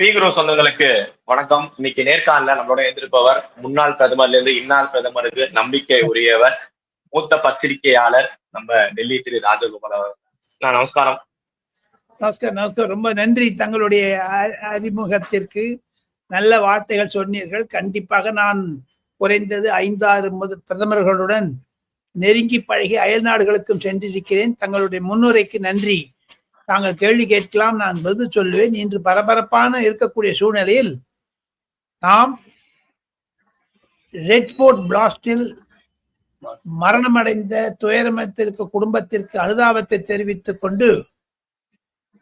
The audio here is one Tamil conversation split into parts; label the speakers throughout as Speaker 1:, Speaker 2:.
Speaker 1: பீகுரு சொந்தங்களுக்கு வணக்கம். இன்னைக்கு நேர்காணல நம்மளோட எழுந்திருப்பவர் முன்னாள் பிரதமர்ல இருந்து இன்னாள் பிரதமருக்கு நம்பிக்கை உரியவர் மூத்த பத்திரிகையாளர் நம்ம டெல்லி திரு ராஜகோபால் அவர் நமஸ்காரம்.
Speaker 2: நமஸ்கார் நமஸ்கார் ரொம்ப நன்றி தங்களுடைய அறிமுகத்திற்கு. நல்ல வார்த்தைகள் சொன்னீர்கள். கண்டிப்பாக நான் குறைந்தது ஐந்தாறு முத பிரதமர்களுடன் நெருங்கி பழகி அயல் நாடுகளுக்கும் சென்றிருக்கிறேன். தங்களுடைய முன்னுரைக்கு நன்றி. தாங்கள் கேள்வி கேட்கலாம் நான் பதில் சொல்லுவேன். இன்று பரபரப்பான இருக்கக்கூடிய சூழ்நிலையில் நாம் ரெட்ஃபோர்ட் பிளாஸ்டில் மரணமடைந்த துயரமத்திற்கு குடும்பத்திற்கு அனுதாபத்தை தெரிவித்துக் கொண்டு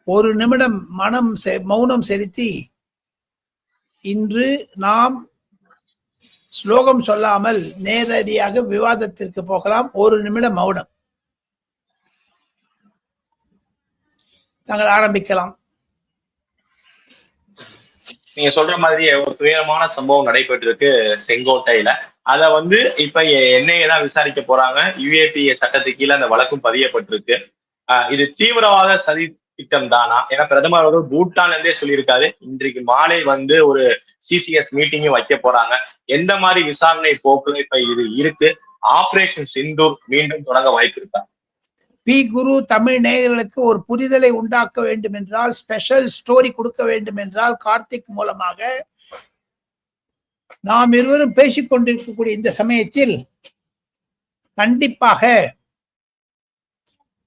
Speaker 2: ஒரு நிமிடம் மனம் செ- மௌனம் செலுத்தி இன்று நாம் ஸ்லோகம் சொல்லாமல் நேரடியாக விவாதத்திற்கு போகலாம். ஒரு நிமிடம் மௌனம். தாங்கள் ஆரம்பிக்கலாம்.
Speaker 1: நீங்க சொல்ற மாதிரி ஒரு துயரமான சம்பவம் நடைபெற்றிருக்கு செங்கோட்டையில. அத வந்து இப்ப என்ஐஏ தான் விசாரிக்க போறாங்க. யுஏபிஏ சட்டத்துக்கு கீழே அந்த வழக்கும் பதியப்பட்டிருக்கு. ஆஹ் இது தீவிரவாத சதி திட்டம் தானா? ஏன்னா பிரதமர் அவர்கள் பூட்டான்ல இருந்தே சொல்லியிருக்காரு. இன்றைக்கு மாலை வந்து ஒரு சிசிஎஸ் மீட்டிங்கும் வைக்க போறாங்க. எந்த மாதிரி விசாரணை போக்கு இப்ப இது இருக்கு? ஆபரேஷன் சிந்தூர் மீண்டும் தொடங்க வாய்ப்பு இருக்கா?
Speaker 2: பி குரு தமிழ் நேயர்களுக்கு ஒரு புரிதலை உண்டாக்க வேண்டும் என்றால் ஸ்பெஷல் ஸ்டோரி கொடுக்க வேண்டும் என்றால் கார்த்திக் மூலமாக நாம் இருவரும் பேசிக் கொண்டிருக்கக்கூடிய இந்த சமயத்தில் கண்டிப்பாக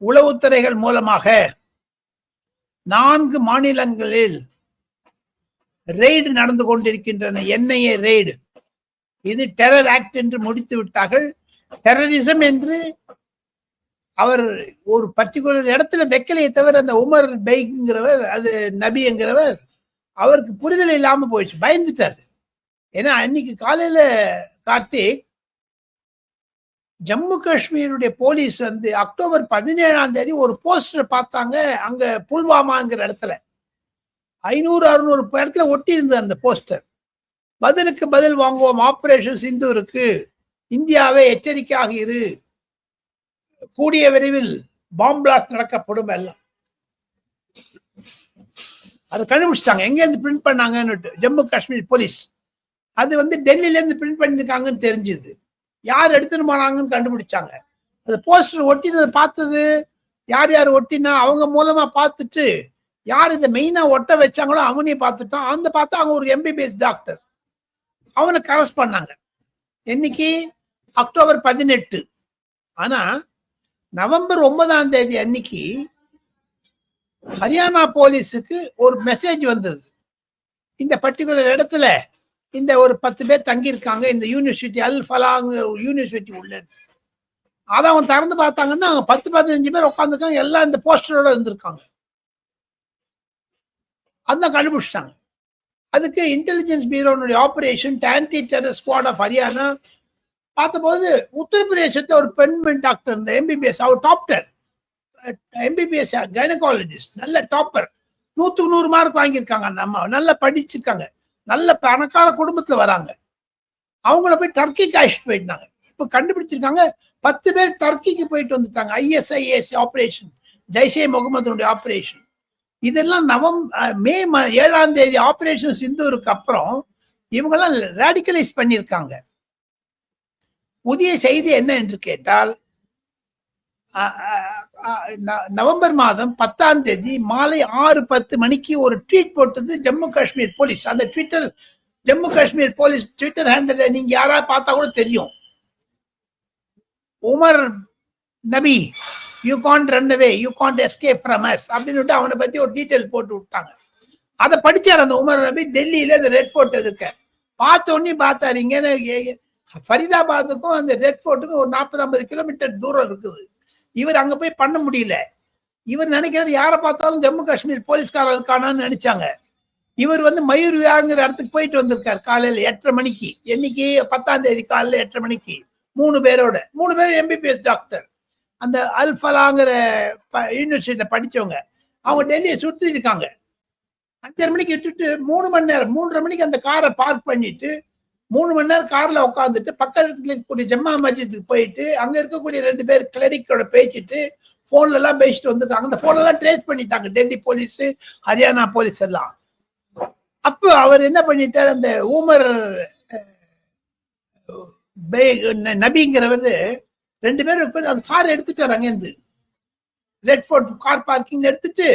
Speaker 2: உளவுத்துறைகள் மூலமாக நான்கு மாநிலங்களில் ரெய்டு நடந்து கொண்டிருக்கின்றன. என்ஐஏ ரெய்டு இது டெரர் ஆக்ட் என்று முடித்து விட்டார்கள். டெரரிசம் என்று அவர் ஒரு பர்டிகுலர் இடத்துல வைக்கலையே தவிர அந்த உமர் பைக்ங்கிறவர் அது நபிங்கிறவர் அவருக்கு புரிதல் இல்லாமல் போயிடுச்சு பயந்துட்டாரு. ஏன்னா அன்னைக்கு காலையில கார்த்திக் ஜம்மு காஷ்மீருடைய போலீஸ் வந்து அக்டோபர் பதினேழாம் தேதி ஒரு போஸ்டர் பார்த்தாங்க அங்க புல்வாமாங்கிற இடத்துல. ஐநூறு அறுநூறு இடத்துல ஒட்டி இருந்தது அந்த போஸ்டர் பதிலுக்கு பதில் வாங்குவோம் ஆப்ரேஷன் சிந்து இருக்கு. இந்தியாவே எச்சரிக்கையாக இரு. கூடிய விரைவில் பாம் பிளாஸ்ட் நடக்கப்படும் எல்லாம். அதை கண்டுபிடிச்சிட்டாங்க. எங்க இருந்து பிரிண்ட் பண்ணாங்கன்னு ஜம்மு காஷ்மீர் போலீஸ். அது வந்து டெல்லியில இருந்து பிரிண்ட் பண்ணிருக்காங்கன்னு தெரிஞ்சுது. யார் எடுத்துட்டு போனாங்கன்னு கண்டுபிடிச்சாங்க. அந்த போஸ்டர் ஒட்டினது பார்த்தது யார் யார் ஒட்டினா அவங்க மூலமா பார்த்துட்டு யார் இதை மெயினா ஒட்ட வச்சாங்களோ அவனையும் பார்த்துட்டான் அந்த பார்த்தா அவங்க ஒரு எம்பிபிஎஸ் டாக்டர் அவனை கரஸ் பண்ணாங்க. என்னைக்கு? அக்டோபர் பதினெட்டு. ஆனா நவம்பர் ஒன்பதாம் தேதி அன்னைக்கு ஹரியானா போலீஸுக்கு ஒரு மெசேஜ் வந்தது. இந்த பர்டிகுலர் இடத்துல இந்த ஒரு பத்து பேர் தங்கியிருக்காங்க. இந்த யூனிவர்சிட்டி அல் ஃபலாங் யூனிவர்சிட்டி உள்ள. அதை அவங்க திறந்து பார்த்தாங்கன்னா அவங்க பத்து பதினஞ்சு பேர் உட்காந்துருக்காங்க எல்லாம் இந்த போஸ்டரோட இருந்திருக்காங்க. அதான் கண்டுபிடிச்சிட்டாங்க. அதுக்கு intelligence பியூரோனுடைய operation anti terror squad of Haryana பார்த்தபோது உத்தரப்பிரதேசத்தை ஒரு பெண் டாக்டர் இந்த எம்பிபிஎஸ் அவர் டாக்டர் எம்பிபிஎஸ் கைனகாலஜிஸ்ட் நல்ல டாப்பர் நூற்றுக்கு நூறு மார்க் வாங்கியிருக்காங்க அந்த அம்மா. நல்லா படிச்சிருக்காங்க. நல்ல பணக்கார குடும்பத்தில் வராங்க. அவங்கள போய் டர்க்கிக்கு அழைச்சிட்டு போயிட்டாங்க. இப்போ கண்டுபிடிச்சிருக்காங்க. பத்து பேர் டர்க்கிக்கு போயிட்டு வந்துட்டாங்க. ஐஎஸ்ஐஎஸ் ஆப்ரேஷன் ஜெய்ஷே முகமதுனுடைய ஆப்ரேஷன் இதெல்லாம் நவம் மே ஏழாம் தேதி ஆப்ரேஷன் சிந்தூருக்கு அப்புறம் இவங்கெல்லாம் ரேடிக்கலைஸ் பண்ணியிருக்காங்க. புதிய செய்தி என்ன என்று கேட்டால் ந- நவம்பர் மாதம் பத்தாம் தேதி மாலை ஆறு பத்து மணிக்கு ஒரு ட்வீட் போட்டது ஜம்மு காஷ்மீர் போலீஸ். அந்த twitter Jammu Kashmir police twitter handle நீங்க யாராவது பார்த்தா கூட தெரியும். Umar Nabi you can't run away you can't escape from us அப்படின்னு அவனை பத்தி ஒரு டீட்டெயில் போட்டு விட்டாங்க. அதை படிச்சார் அந்த உமர் நபி டெல்லியில இந்த ரெட் ஃபோர்ட் இருக்க பார்த்த உடனே பார்த்தாரு ஃபரிதாபாத்துக்கும் அந்த ரெட் ஃபோர்ட்டுக்கும் ஒரு நாற்பது ஐம்பது கிலோமீட்டர் தூரம் இருக்குது. இவர் அங்கே போய் பண்ண முடியல. இவர் நினைக்கிறது யாரை பார்த்தாலும் ஜம்மு காஷ்மீர் போலீஸ்காரர் இருக்கானான்னு நினைச்சாங்க. இவர் வந்து மயூர் விஹாங்கிற இடத்துக்கு போயிட்டு வந்திருக்காரு காலையில் எட்டரை மணிக்கு. என்னைக்கு? பத்தாம் தேதி காலையில் எட்டரை மணிக்கு. மூணு பேரோட. மூணு பேர் எம்பிபிஎஸ் டாக்டர். அந்த அல்ஃபலாங்கிற யூனிவர்சிட்டியில் படித்தவங்க அவங்க டெல்லியை சுற்றி இருக்காங்க. அஞ்சரை மணிக்கு விட்டுட்டு மூணு மணி நேரம் மூன்றரை மணிக்கு அந்த காரை பார்க் பண்ணிட்டு மூணு மணி நேரம் கார்ல உட்காந்துட்டு பக்கத்துல இருக்கக்கூடிய ஜம்மா மஸ்ஜித்துக்கு போயிட்டு அங்க இருக்கக்கூடிய ரெண்டு பேர் கிளரிக்கோட பேசிட்டு போன்ல எல்லாம் பேசிட்டு வந்திருக்காங்க அந்த ஃபோன்லலாம் எல்லாம் ட்ரேஸ் பண்ணிட்டாங்க. டெல்லி போலீஸ் ஹரியானா போலீஸ் எல்லாம். அப்போ அவர் என்ன பண்ணிட்டார் அந்த ஊமர் நபிங்கிறவர் ரெண்டு பேரும் அந்த கார் எடுத்துட்டார் அங்கேருந்து. ரெட் ஃபோர்ட் கார் பார்க்கிங் எடுத்துட்டு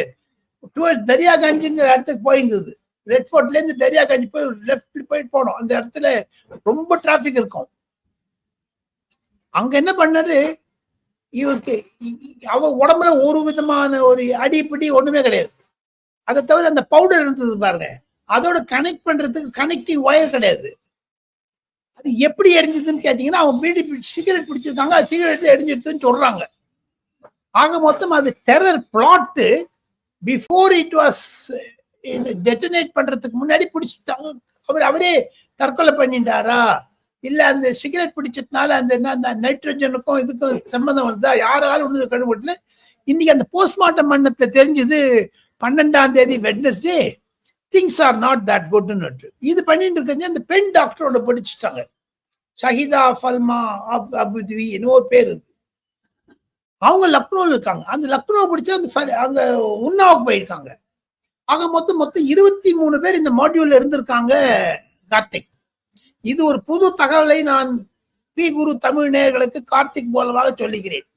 Speaker 2: டுவர்ட்ஸ் தரியாகஞ்சுங்கிற இடத்துக்கு போயிருந்தது. ரெட் ஃபோர்ட்ல இருந்து தரியாகஞ்ச் போய் லெஃப்ட் போயிட்டு போனோம். அந்த இடத்துல ரொம்ப டிராஃபிக் இருக்கும். அங்க என்ன பண்ணாரு? இவருக்கு அவ உடம்புல ஒரு விதமான ஒரு அடிப்பிடி ஒண்ணுமே கிடையாது. அதை தவிர அந்த பவுடர் இருந்தது பாருங்க. அதோட கனெக்ட் பண்றதுக்கு கனெக்டிங் ஒயர் கிடையாது. அது எப்படி எரிஞ்சதுன்னு கேட்டீங்கன்னா அவன் பீடி சிகரெட் பிடிச்சிருக்காங்க. சிகரெட் எரிஞ்சிருச்சுன்னு சொல்றாங்க. ஆக மொத்தம் அது terror plot before it was detonate பண்றதுக்கு முன்னாடி பிடிச்சிட்டாங்க அவர் அவரே தற்கொலை பண்ணிட்டாரா? இல்ல அந்த சிகரெட் பிடிச்சதுனால அந்த என்ன அந்த நைட்ரஜனுக்கும் இதுக்கும் சம்மந்தம் வருதா யாராலும் ஒன்று கண்டுபிடிக்கல. இன்னைக்கு அந்த போஸ்ட்மார்ட்டம் பண்ணத்தை தெரிஞ்சது பன்னெண்டாம் தேதி Wednesday things are not that குட்னு இது பண்ணிட்டு இருக்கிறது அந்த பெண் டாக்டரோட பிடிச்சிட்டாங்க. ஷஹிதா ஃபல்மா அப் அபுத்வி இன்னொரு பேர் இருக்கு அவங்க லக்னோவில் இருக்காங்க. அந்த லக்னோ பிடிச்சா அந்த ஃப- அங்க உன்னாவுக்கு போயிருக்காங்க. ஆக மொத்தம் மொத்தம் இருபத்தி மூணு பேர் இந்த மாடியூல்ல இருந்திருக்காங்க கார்த்திக். இது ஒரு புது தகவலை நான் பி குரு தமிழ் நேயர்களுக்கு கார்த்திக் மூலமாக சொல்லுகிறேன்.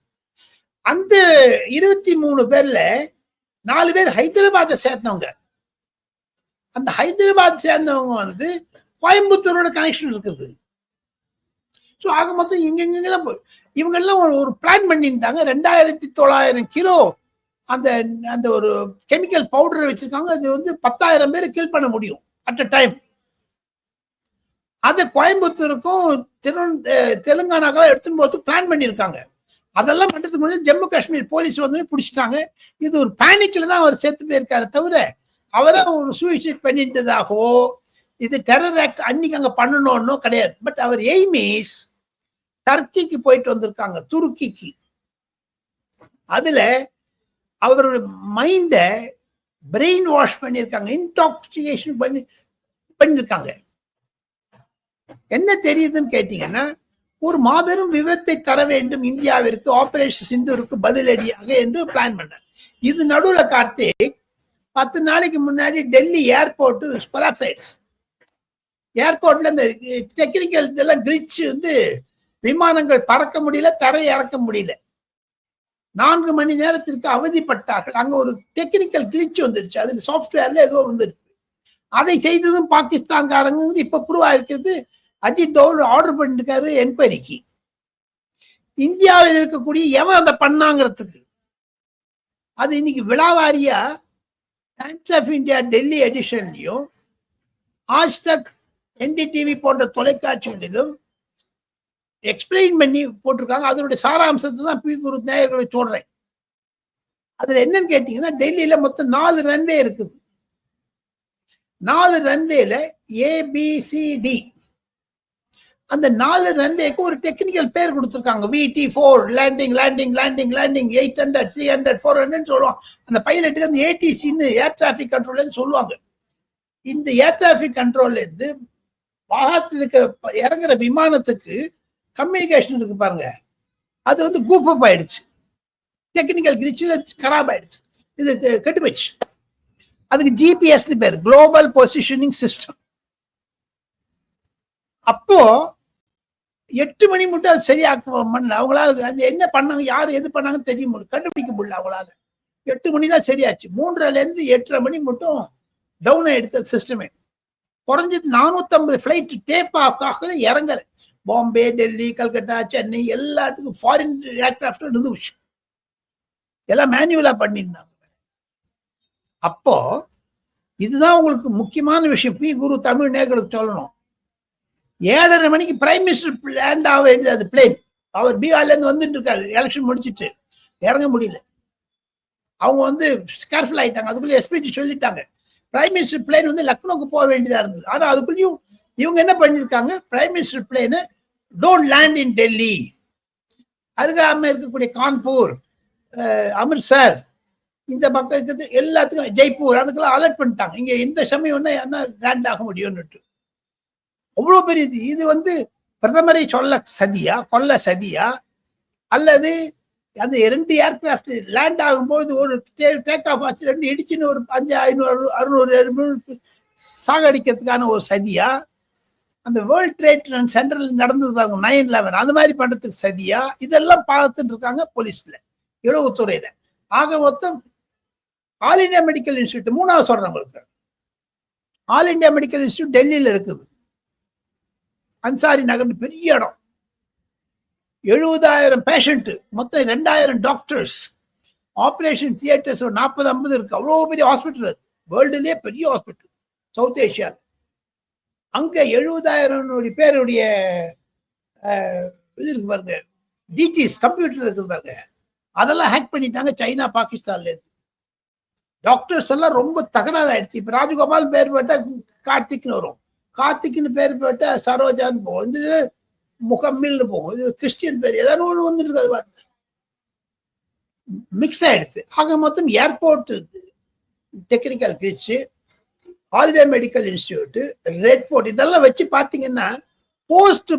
Speaker 2: அந்த இருபத்தி மூணு பேர்ல நாலு பேர் ஹைதராபாத்தை சேர்ந்தவங்க. அந்த ஹைதராபாத் சேர்ந்தவங்க வந்து கோயம்புத்தூரோட கனெக்ஷன் இருக்குது. ஸோ ஆக மொத்தம் இங்கெங்கெல்லாம் போய் இவங்கெல்லாம் ஒரு ஒரு பிளான் பண்ணியிருந்தாங்க. ரெண்டாயிரத்தி தொள்ளாயிரம் கிலோ அந்த அந்த ஒரு கெமிக்கல் பவுடரை வச்சிருக்காங்க. அது வந்து பத்தாயிரம் பேர் கில் பண்ண முடியும் அட் அ டைம் அதை கோயம்புத்தூருக்கும் திரு தெலுங்கானாக்கெல்லாம் எடுத்துன்னு போகிறது பிளான் பண்ணியிருக்காங்க. அதெல்லாம் பண்ணுறதுக்கு முன்னாடி ஜம்மு காஷ்மீர் போலீஸ் வந்து பிடிச்சிட்டாங்க. இது ஒரு பேனிக்கில் தான் அவர் சேர்த்து போயிருக்காரு தவிர அவரை ஒரு சூசைட் பண்ணிட்டதாகவோ இது டெரர் ஆக்ட் அன்னைக்கு அங்கே பண்ணணும்னோ கிடையாது. பட் அவர் எய்மீஸ் டர்க்கிக்கு போயிட்டு வந்திருக்காங்க துருக்கிக்கு அதில் அவருடைய மைண்டை பிரெயின் வாஷ் பண்ணியிருக்காங்க இன்டாக்சிகேஷன் பண்ணி பண்ணியிருக்காங்க. என்ன தெரியுதுன்னு கேட்டீங்கன்னா ஒரு மாபெரும் விபத்தை தர வேண்டும் இந்தியாவிற்கு ஆபரேஷன் சிந்துருக்கு பதிலடியாக என்று பிளான் பண்ணார். இது நடுவில் கார்த்திக் பத்து நாளைக்கு முன்னாடி டெல்லி ஏர்போர்ட் கொலாப்ஸ் ஆயிடுச்சு. ஏர்போர்ட்ல இந்த டெக்னிக்கல் இதெல்லாம் கிரிச் வந்து விமானங்கள் பறக்க முடியல தரை இறக்க முடியல. நான்கு மணி நேரத்திற்கு அவதிப்பட்டார்கள். அங்க ஒரு டெக்னிக்கல் கிளிச் வந்துருச்சு அதுல சாஃப்ட்வேர்ல ஏதோ வந்துடுச்சு. அதை செய்ததும் பாகிஸ்தான்காரங்க இப்ப ப்ரூவ் ஆயிருக்கிறது. அஜித் தோல் ஆர்டர் பண்ணிருக்காரு என்கொயரிக்கு இந்தியாவில் இருக்கக்கூடிய எவன் அதை பண்ணாங்கிறதுக்கு? அது இன்னைக்கு விழாவாரியா டைம்ஸ் ஆஃப் இந்தியா டெல்லி எடிஷன்லையும் ஆஜ் தக் என்டிடிவி போன்ற தொலைக்காட்சிகளிலும் எக்ஸ்பிளைன் பண்ணி போட்டிருக்காங்க. அதனுடைய சாராம்சத்தை தான் பி குரு நேயர்களை சொல்றேன். அதுல என்னன்னு கேட்டீங்கன்னா டெல்லியில மொத்தம் நாலு ரன்வே இருக்குது. நாலு ரன்வேல ஏபிசிடி அந்த நாலு ரன்வேக்கு ஒரு டெக்னிக்கல் பேர் கொடுத்துருக்காங்க. VT four landing landing landing landing eight hundred three hundred four hundred சொல்லுவாங்க. அந்த பைலட்டுக்கு அந்த ஏடிசின்னு ஏர் டிராஃபிக் கண்ட்ரோல்னு சொல்லுவாங்க. இந்த ஏர் டிராஃபிக் கண்ட்ரோல்லேருந்து பாகத்தில் இருக்கிற ப- இறங்குற விமானத்துக்கு கம்யூனிகேஷன் இருக்கு பாருங்க. அது வந்து கூப்பப் ஆயிடுச்சு. டெக்னிக்கல் கிரிச்சில் கராப் ஆயிடுச்சு. இது கெட்டு போச்சு அதுக்கு ஜிபிஎஸ்னு பேர். குளோபல் பொசிஷனிங் சிஸ்டம் அப்போ எட்டு மணி மட்டும் அது சரியாக்க பண்ணல அவங்களால அந்த என்ன பண்ணாங்க யார் எது பண்ணாங்கன்னு தெரிய முடியல. கண்டுபிடிக்க முடியல அவங்களால. எட்டு மணி தான் சரியாச்சு. மூன்றரைல இருந்து எட்டரை மணி மட்டும் டவுன் ஆயிடுத்த சிஸ்டமே குறைஞ்சது நானூத்தம்பது ஃபிளைட் டேப் ஆகவே இறங்கலை. பாம்பே டெல்லி கல்கட்டா சென்னை எல்லாத்துக்கும் ஃபாரின் ஏர்கிராஃப்ட் இருந்துச்சு. எல்லாம் மேனுவலா பண்ணியிருந்தாங்க. அப்போ இதுதான் உங்களுக்கு முக்கியமான விஷயம். பி. குரு தமிழ் நேர்களுக்கு சொல்லணும். ஏழரை மணிக்கு பிரைம் மினிஸ்டர் லேண்ட் ஆக வேண்டியது அது பிளேன் அவர் பீகார்லேருந்து வந்துட்டு இருக்காரு. எலெக்ஷன் முடிச்சிட்டு இறங்க முடியல. அவங்க வந்து கேர்ஃபுல் ஆயிட்டாங்க. அதுக்குள்ளே எஸ்பிஜி சொல்லிட்டாங்க. பிரைம் மினிஸ்டர் பிளேன் வந்து லக்னோக்கு போக வேண்டியதாக இருந்தது. ஆனால் அதுக்குள்ளேயும் இவங்க என்ன பண்ணியிருக்காங்க? Prime minister plane don't land in Delhi அருகாம இருக்கக்கூடிய கான்பூர் அமிர்த்சர் இந்த பக்கம் இருக்கிறது எல்லாத்துக்கும் ஜெய்ப்பூர் அதுக்கெல்லாம் அலர்ட் பண்ணிட்டாங்க. இங்கே இந்த சமயம் வேணா என்ன லேண்ட் ஆக முடியும்னுட்டு. அவ்வளோ பெரிய இது. இது வந்து பிரதமரை சொல்ல சதியா? கொல்ல சதியா? அல்லது அந்த ரெண்டு ஏர்கிராஃப்ட் லேண்ட் ஆகும்போது ஒரு டேக் ஆஃப் ஆச்சு. ரெண்டு இடிச்சுன்னு ஒரு அஞ்சு ஐநூறு அறுநூறு எழுநூறு சாகடிக்கிறதுக்கான ஒரு சதியா? அந்த வேர்ல்ட் ட்ரேட் சென்டரில் நடந்தது பாருங்க நைன் லெவன் அந்த மாதிரி பண்ணுறதுக்கு சதியா? இதெல்லாம் பார்த்துட்டு இருக்காங்க போலீஸில் இளவுத்துறையில் ஆக மொத்தம் ஆல் இண்டியா மெடிக்கல் இன்ஸ்டியூட் மூணாவது சொல்கிறேன் உங்களுக்கு. ஆல் இண்டியா மெடிக்கல் இன்ஸ்டியூட் டெல்லியில் இருக்குது. அன்சாரி நகர் பெரிய இடம். எழுபதாயிரம் பேஷண்ட்டு மொத்தம் ரெண்டாயிரம் டாக்டர்ஸ் ஆப்ரேஷன் தியேட்டர்ஸ் ஒரு நாற்பது ஐம்பது இருக்கு. அவ்வளோ பெரிய ஹாஸ்பிட்டல் அது. வேர்ல்டுலேயே பெரிய ஹாஸ்பிட்டல் சவுத் ஏஷியா அங்கே எழுபதாயிரம் பேருடைய இது இருக்கு பாருங்க. டிஜிஸ் கம்ப்யூட்டர் இருக்குது பாருங்க. அதெல்லாம் ஹேக் பண்ணிட்டாங்க சைனா பாகிஸ்தான்லேருந்து டாக்டர்ஸ் எல்லாம் ரொம்ப தகராறு ஆயிடுச்சு இப்போ ராஜகோபால் பேர் போட்டால் கார்த்திக்னு வரும். கார்த்திக்னு பேர் போட்டால் சரோஜான்னு போகும் இது முகம்மில்னு போகும். இது கிறிஸ்டியன் பேர். ஏதாவது ஒன்று வந்துட்டு இருக்காது பாருங்க. மிக்ஸ் ஆயிடுச்சு ஆக மொத்தம் airport technical kits holiday medical institute Red Fort இதெல்லாம் வச்சு பார்த்தீங்கன்னா போஸ்ட்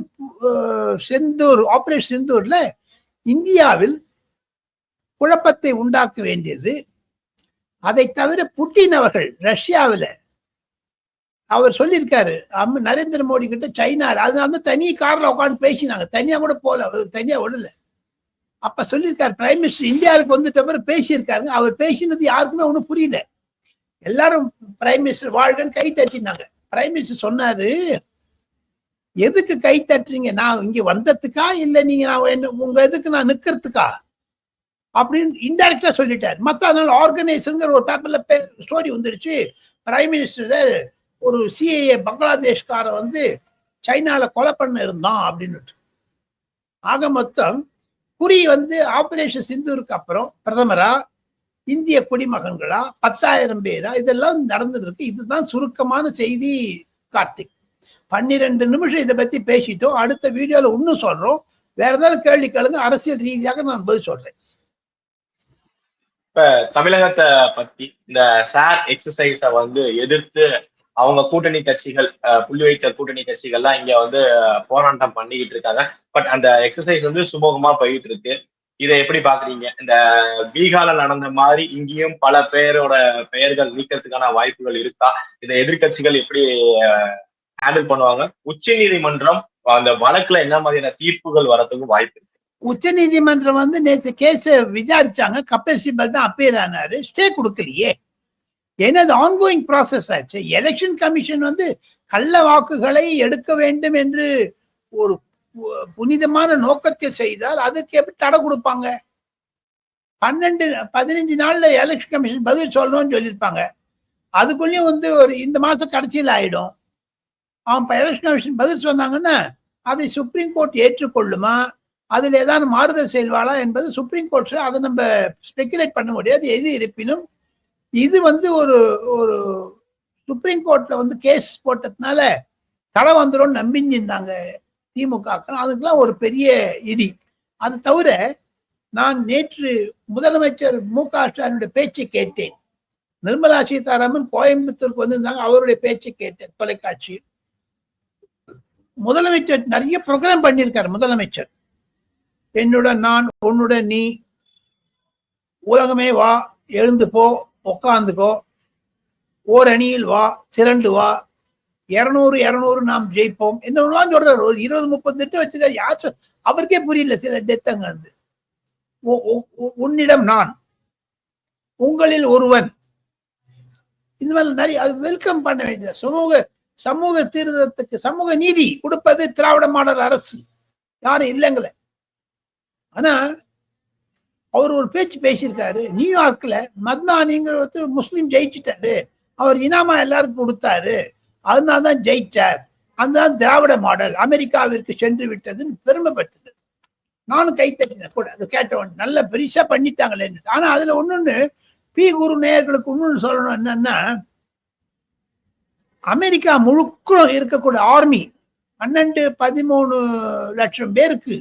Speaker 2: செந்தூர் ஆப்ரேஷன் செந்தூர்ல இந்தியாவில் குழப்பத்தை உண்டாக்க வேண்டியது. அதை தவிர புட்டின் அவர்கள் ரஷ்யாவில் அவர் சொல்லியிருக்காரு. அம்ம நரேந்திர மோடி கிட்ட சைனா அதனால வந்து தனி காரில் உட்காந்து பேசினாங்க. தனியாக கூட போகல அவர் தனியாக விடல அப்போ சொல்லியிருக்காரு பிரைம் மினிஸ்டர் இந்தியாவுக்கு வந்துட்ட பிறகு பேசியிருக்காருங்க. அவர் பேசினது யாருக்குமே ஒன்றும் புரியல. எல்லாரும் பிரைம் மினிஸ்டர் வாழ்கன்னு கை தட்டினாங்க. பிரைம் மினிஸ்டர் சொன்னாரு எதுக்கு கை தட்டுறீங்க? நான் இங்க வந்ததுக்கா? இல்ல நீங்க நான் என்ன உங்க எதுக்கு நான் நிக்கிறதுக்கா? அப்படின்னு இன்டைரக்டா சொல்லிட்டார். மற்ற அதனால ஆர்கனைசருங்கிற ஒரு பேப்பர்ல ஸ்டோரி வந்துடுச்சு. பிரைம் மினிஸ்டர் ஒரு சிஏஏ பங்களாதேஷ்கார வந்து சைனால கொலை பண்ண இருந்தான் அப்படின்னுட்டு. ஆக மொத்தம் குறி வந்து ஆபரேஷன் சிந்தூருக்கு அப்புறம் பிரதமரா இந்திய குடிமகன்களா பத்தாயிரம் பேரா இதெல்லாம் நடந்துருக்கு. இதுதான் சுருக்கமான செய்தி கார்த்திக். பன்னிரெண்டு நிமிஷம் இதை பத்தி பேசிட்டோம். அடுத்த வீடியோல இன்னும் சொல்றோம். வேற ஏதாவது கேள்வி கேளுங்க. அரசியல் ரீதியாக நான் பதில் சொல்றேன்.
Speaker 1: இப்ப தமிழகத்தை பத்தி இந்த சார் எக்ஸசைஸ வந்து எதிர்த்து அவங்க கூட்டணி கட்சிகள் அஹ், புள்ளி வைத்த கூட்டணி கட்சிகள்லாம் இங்க வந்து போராட்டம் பண்ணிக்கிட்டு இருக்காங்க. பட் அந்த எக்ஸசைஸ் வந்து சுமூகமா போயிட்டு இருக்கு. இதை எப்படி பாக்குறீங்க? இந்த பீகார்ல நடந்த மாதிரி இங்கேயும் பல பேரோட பெயர்கள் நீக்கிறதுக்கான வாய்ப்புகள் இருக்கா? இதை எதிர்க்கட்சிகள் எப்படி ஹேண்டில் பண்ணுவாங்க? உச்ச நீதிமன்றம் அந்த வழக்குல என்ன மாதிரியான தீர்ப்புகள் வரதுக்கு வாய்ப்பு இருக்கு?
Speaker 2: உச்ச நீதிமன்றம் வந்து நேற்று கேஸ் விசாரிச்சாங்க. கபில் சிபல் தான் அப்பீர் ஆனாரு. ஸ்டே கொடுக்கலையே. ஏன்னா அது ஆன்கோயிங் ப்ராசஸ் ஆச்சு. எலெக்ஷன் கமிஷன் வந்து கள்ள வாக்குகளை எடுக்க வேண்டும் என்று ஒரு பு- புனிதமான நோக்கத்தை செய்தால் அதுக்கு எப்படி தடை கொடுப்பாங்க? பன்னெண்டு பதினஞ்சு நாள்ல எலெக்ஷன் கமிஷன் பதில் சொல்லணும்னு சொல்லியிருப்பாங்க. அதுக்குள்ளேயும் வந்து ஒரு இந்த மாசம் கடைசியில் ஆயிடும். அவன் இப்போ எலெக்ஷன் கமிஷன் பதில் சொன்னாங்கன்னா அதை சுப்ரீம் கோர்ட் ஏற்றுக்கொள்ளுமா? அதில் ஏதாவது மாறுதல் செய்வாளா என்பது சுப்ரீம் கோர்ட் அதை நம்ம ஸ்பெக்குலேட் பண்ண முடியாது. எது இருப்பினும் இது வந்து ஒரு ஒரு சுப்ரீம் கோர்ட்ல வந்து கேஸ் போட்டதுனால தடை வந்துடும் நம்பிஞ்சிருந்தாங்க திமுக. அதுக்கெல்லாம் ஒரு பெரிய இடி. அது தவிர நான் நேற்று முதலமைச்சர் மு க ஸ்டாலினுடைய பேச்சை கேட்டேன். நிர்மலா சீதாராமன் கோயம்புத்தூருக்கு வந்திருந்தாங்க அவருடைய பேச்சை கேட்டேன் தொலைக்காட்சி முதலமைச்சர் நிறைய ப்ரோக்ராம் பண்ணியிருக்காரு முதலமைச்சர். என்னுடன் நான் உன்னுடன் நீ உலகமே வா எழுந்து போ உட்காந்துக்கோ ஓர் அணியில் வா திரண்டு வா. இரநூறு இருநூறு நாம் ஜெயிப்போம். என்னெல்லாம் சொல்றாரு? ஒரு இருபது முப்பது திட்டம் வச்சிருக்காரு. யாச்சும் அவருக்கே புரியல சில டெத் அங்க வந்து உன்னிடம் நான் உங்களில் ஒருவன். இந்த மாதிரி நிறைய அது வெல்கம் பண்ண வேண்டியது சமூக சமூக தீர்தத்துக்கு சமூக நீதி கொடுப்பது திராவிட மாடல் அரசு. யாரும் இல்லைங்கள. ஆனா அவர் ஒரு பேச்சு பேசியிருக்காரு. நியூயார்க்கில் மத்மானிங்கிற ஒருத்தர் முஸ்லீம் ஜெயிச்சுட்டாரு. அவர் இனாமா எல்லாருக்கும் கொடுத்தாரு. அதனால தான் ஜெயிச்சார். அந்த திராவிட மாடல். அமெரிக்காவிற்கு சென்று விட்டதுன்னு பெருமைப்பட்டது நானும் கை தட்டினேன் கூட அது கேட்டவன் நல்ல பெருசாக பண்ணிட்டாங்களே ஆனால் அதில் ஒன்னொன்னு பி. குரு நேயர்களுக்கு ஒன்றுன்னு சொல்லணும் என்னன்னா அமெரிக்கா முழுக்க இருக்கக்கூடிய ஆர்மி பன்னெண்டு பதிமூணு லட்சம் பேருக்கு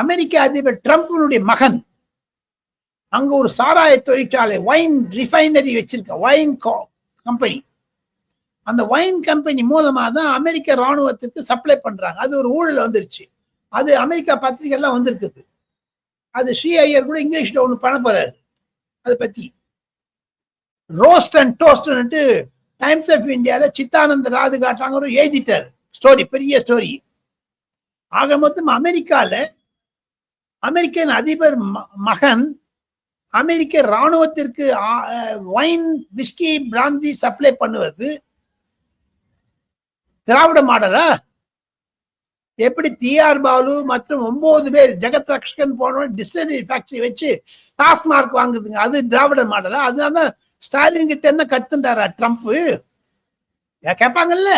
Speaker 2: அமெரிக்க அதிபர் ட்ரம்ப்னுடைய மகன். அங்க ஒரு சாராய தொழிற்சாலை வைன் ரிஃபைனரி வச்சிருக்க வைன் கம்பெனி அந்த ஒயின் கம்பெனி மூலமா தான் அமெரிக்க ராணுவத்துக்கு சப்ளை பண்றாங்க. அது ஒரு ஊழல் வந்துருச்சு. அது அமெரிக்கா பத்திரிகைலாம் வந்திருக்குது. அது ஸ்ரீ ஐயர் கூட இங்கிலீஷ்ல ஒன்று பண்ண போறாரு. அதை பத்தி. ரோஸ்ட் அண்ட் டோஸ்ட்னுட்டு டைம்ஸ் ஆஃப் இந்தியாவில் சித்தானந்த ராது காட்டாங்க ஒரு எழுதிட்டார். ஸ்டோரி பெரிய ஸ்டோரி ஆக மொத்தம் அமெரிக்காவில் அமெரிக்கன் அதிபர் ம- மகன் அமெரிக்க ராணுவத்திற்கு வைன் விஸ்கி பிராந்தி சப்ளை பண்ணுவது திராவிட மாடலா? எப்படி டிஆர் பாலு மற்றும் ஒன்பது பேர் ஜெகத் ரக்ஷகன் போன டிஸ்டரி ஃபேக்டரி வச்சு டாஸ்மார்க் வாங்குதுங்க. அது திராவிட மாடலா? அதனால ஸ்டாலின் கிட்ட என்ன கத்துண்டாரா ட்ரம்ப் கேட்பாங்கல்ல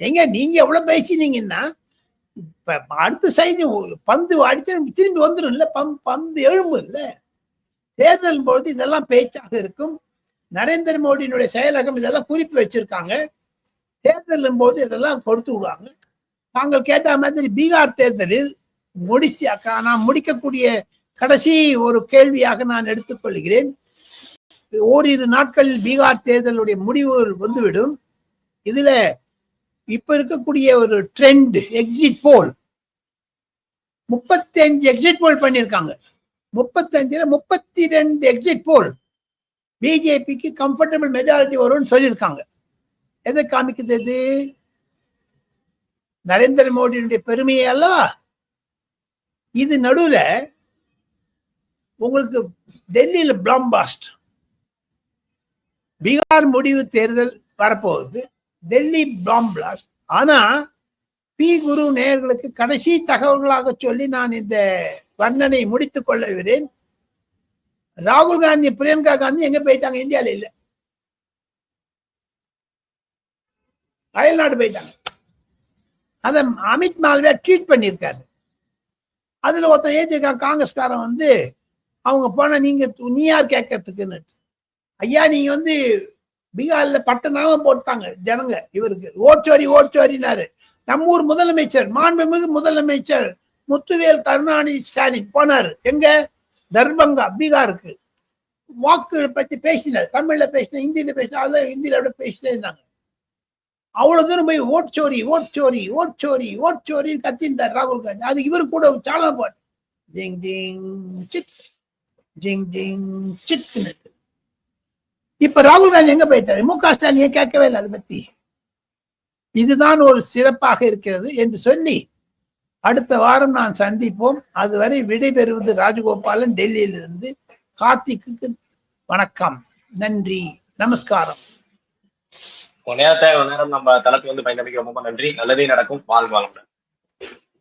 Speaker 2: எங்க நீங்க எவ்வளவு பேசினீங்கன்னா அடுத்த சைடு பந்து அடிச்சு திரும்பி வந்துடும் இல்லை பம் பந்து எழும்பு இல்ல தேர்தல் பொழுது இதெல்லாம் பேச்சாக இருக்கும். நரேந்திர மோடியினுடைய செயலகம் இதெல்லாம் குறிப்பு வச்சிருக்காங்க. தேர்தலும் போது இதெல்லாம் கொடுத்து விடுவாங்க. தாங்கள் கேட்ட மாதிரி பீகார் தேர்தலில் முடிசி அக்கா நான் முடிக்கக்கூடிய கடைசி ஒரு கேள்வியாக நான் எடுத்துக்கொள்கிறேன். ஓரிரு நாட்களில் பீகார் தேர்தலுடைய முடிவு வந்துவிடும். இதுல இப்ப இருக்கக்கூடிய ஒரு ட்ரெண்ட் எக்ஸிட் போல் முப்பத்தி அஞ்சு எக்ஸிட் போல் பண்ணியிருக்காங்க. முப்பத்தஞ்சுல முப்பத்தி ரெண்டு எக்ஸிட் போல் பிஜேபிக்கு கம்ஃபர்டபுள் மெஜாரிட்டி வரும்னு சொல்லியிருக்காங்க. எதை காமிக்கிறது? நரேந்திர மோடியினுடைய பெருமையை அல்ல இது நடுவில் உங்களுக்கு டெல்லியில் பிளாம்பாஸ்ட் பீகார் முடிவு தேர்தல் வரப்போகுது. டெல்லி பாம் பிளாஸ்ட் ஆனா பி குரு நேயர்களுக்கு கடைசி தகவல்களாக சொல்லி நான் இந்த வர்ணனை முடித்துக் கொள்ளுகிறேன் ராகுல் காந்தி பிரியங்கா காந்தி எங்க போயிட்டாங்க? இந்தியால இல்ல. அயல்நாடு போயிட்டாங்க. அத அமித் மால்வியா ட்வீட் பண்ணியிருக்காரு. அதுல ஒருத்தன் ஏற்றிருக்கான் காங்கிரஸ்காரன் வந்து அவங்க போனா நீங்க நீ யார் கேட்கறதுக்குன்னு? ஐயா நீங்க வந்து பீகார்ல பட்டனாம போட்டாங்க ஜனங்க இவருக்கு. ஓட்டோரி ஓட்டோரினாரு நம்ம ஊர் முதலமைச்சர் மாண்புமிகு முதலமைச்சர் முத்துவேல் கருணாநிதி ஸ்டாலின் போனாரு. எங்க? தர்பங்கா பீகாருக்கு. வாக்கு பற்றி பேசினார். தமிழ்ல பேசின ஹிந்தியில பேசினா அதெல்லாம் ஹிந்தியில விட பேசிட்டே இருந்தாங்க. அவ்வளவு தூரம் போய் ஓட் சோரி ஓட் சோரி ஓட் சோரி ஓட் சோரின்னு கத்திருந்தார் ராகுல் காந்தி. அது இவரு கூட சாலம் பாட்டு. ஜிங் ஜிங் சித் ஜிங் ஜிங் சிக்னு இப்ப ராகுல் காந்தி எங்க போயிட்டாரு? மு க ஸ்டாலின் ஏன் கேட்கவே இல்லை அதை பத்தி? இதுதான் ஒரு சிறப்பாக இருக்கிறது என்று சொல்லி அடுத்த வாரம் நான் சந்திப்போம். அதுவரை விடைபெறுவது ராஜகோபாலன் டெல்லியிலிருந்து கார்த்திக்கு வணக்கம். நன்றி. நமஸ்காரம்.
Speaker 1: நேரத்தை நேரம் நம்ம தளத்துக்கு வந்து பயன்படுத்தி ரொம்ப நன்றி. நல்லதே நடக்கும். வாழ்வாங்க